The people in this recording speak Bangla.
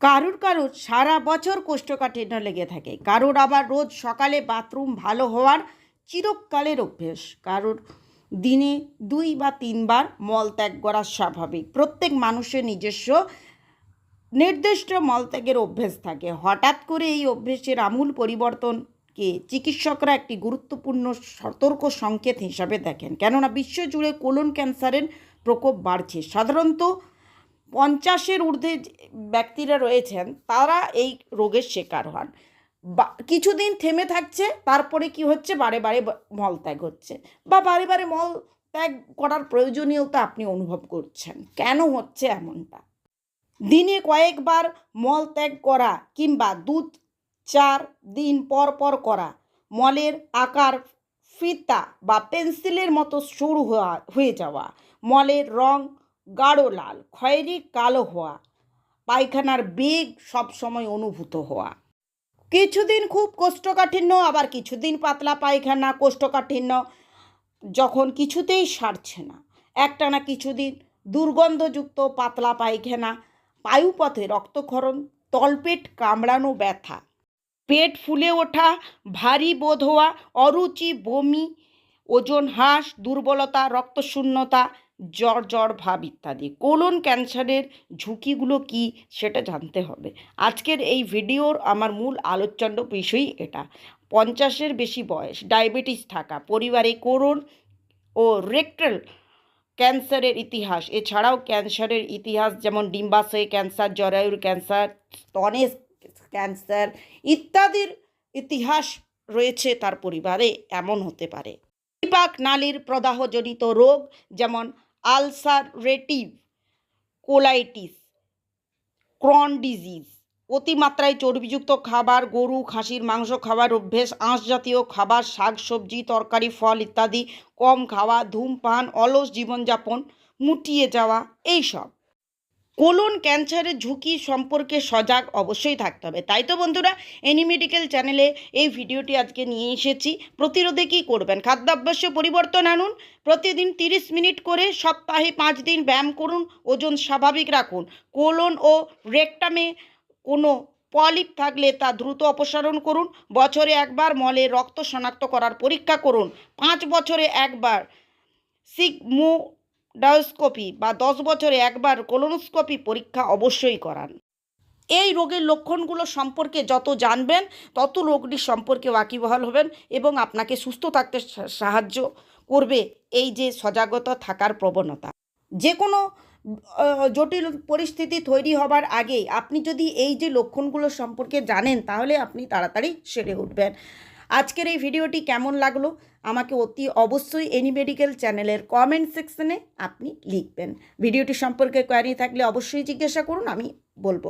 কারুর কারুর সারা বছর কোষ্ঠকাঠিন্য লেগে থাকে। কারুর আবার রোজ সকালে বাথরুম ভালো হওয়ার চিরকালের অভ্যেস। কারুর দিনে দুই বা তিনবার মল ত্যাগ করা স্বাভাবিক। প্রত্যেক মানুষের নিজস্ব নির্দিষ্ট মলত্যাগের অভ্যেস থাকে। হঠাৎ করে এই অভ্যেসের আমূল পরিবর্তনকে চিকিৎসকরা একটি গুরুত্বপূর্ণ সতর্ক সংকেত হিসাবে দেখেন। কেননা, বিশ্বজুড়ে কোলন ক্যান্সারের প্রকোপ বাড়ছে। সাধারণত পঞ্চাশের ঊর্ধ্বে ব্যক্তিরা রয়েছেন, তারা এই রোগের শিকার হন। বা, কিছুদিন থেমে থাকছে, তারপরে কি হচ্ছে? বারে বারে মল ত্যাগ হচ্ছে। বা, বারে বারে মল ত্যাগ করার প্রয়োজনীয়তা আপনি অনুভব করছেন। কেন হচ্ছে এমনটা? দিনে কয়েকবার মল ত্যাগ করা কিংবা দুধ চার দিন পর পর করা, মলের আকার ফিতা বা পেন্সিলের মতো সরু হয়ে যাওয়া, মলের রং গাঢ় লাল, খয়েরি কালো হওয়া, পায়খানার বেগ সবসময় অনুভূত হওয়া। কিছুদিন খুব কোষ্ঠকাঠিন্য, আবার কিছুদিন পাতলা পায়খানা, কোষ্ঠকাঠিন্য, যখন কিছুতেই সারছে না। একটানা কিছুদিন দুর্গন্ধযুক্ত পাতলা পায়খানা, পায়ুপথে রক্তক্ষরণ, তলপেট কামড়ানো ব্যথা, পেট ফুলে ওঠা, ভারী বোধ হওয়া, অরুচি, বমি, ওজন হ্রাস, দুর্বলতা, রক্তশূন্যতা জ্বর জ্বর, ভাব ইত্যাদি। কোলন ক্যান্সারের ঝুঁকিগুলো কি সেটা জানতে হবে। আজকের এই ভিডিওর আমার মূল আলোচ্য বিষয়ই এটা। পঞ্চাশের বেশি বয়স, ডায়াবেটিস থাকা, পরিবারে কোরন ও রেক্টাল ক্যান্সারের ইতিহাস, এছাড়াও ক্যান্সারের ইতিহাস যেমন ডিম্বাশয় ক্যান্সার, জরায়ুর ক্যান্সার স্তনের ক্যান্সার ইত্যাদির ইতিহাস রয়েছে তার পরিবারে, এমন হতে পারে। পরিপাক নালীর প্রদাহজনিত রোগ যেমন আলসারেটিভ কোলাইটিস, ক্রন ডিজিজ, অতিমাত্রায় চর্বিযুক্ত খাবার, গরু, খাসির মাংস খাবার অভ্যেস, আঁশ জাতীয় খাবার, শাক, সবজি, তরকারি, ফল ইত্যাদি, কম খাওয়া, ধূমপান, অলস জীবনযাপন, মুটিয়ে যাওয়া, এইসব। কোলন ক্যান্সারের ঝুঁকি সম্পর্কে সজাগ অবশ্যই থাকতে হবে। তাই তো বন্ধুরা এনি মেডিকেল চ্যানেলে এই ভিডিওটি আজকে নিয়ে এসেছি। প্রতিরোধে কী করবেন? খাদ্যাভ্যাসে পরিবর্তন আনুন, প্রতিদিন তিরিশ মিনিট করে সপ্তাহে পাঁচ দিন ব্যায়াম করুন, ওজন স্বাভাবিক রাখুন। কোলন ও রেকটামে কোনো পলিপ থাকলে তা দ্রুত অপসারণ করুন, বছরে একবার মলে রক্ত শনাক্ত করার পরীক্ষা করুন, পাঁচ বছরে একবার সিগমো ডায়োস্কোপি বা দশ বছরে একবার কোলোনোস্কোপি পরীক্ষা অবশ্যই করান। এই রোগের লক্ষণগুলো সম্পর্কে যত জানবেন, তত রোগটি সম্পর্কে ওয়াকিবহাল হবেন এবং আপনাকে সুস্থ থাকতে সাহায্য করবে এই যে সজাগতা থাকার প্রবণতা। যে কোনো জটিল পরিস্থিতি তৈরি হবার আগেই আপনি যদি এই যে লক্ষণগুলো সম্পর্কে জানেন, তাহলে আপনি তাড়াতাড়ি সেরে উঠবেন। আজকের এই ভিডিওটি কেমন লাগল? আমাকে অতি অবশ্যই এনি মেডিকেল চ্যানেলের কমেন্ট সেকশনে আপনি লিখবেন। ভিডিওটি সম্পর্কে কোয়ারি থাকলে অবশ্যই জিজ্ঞাসা করুন, আমি বলব।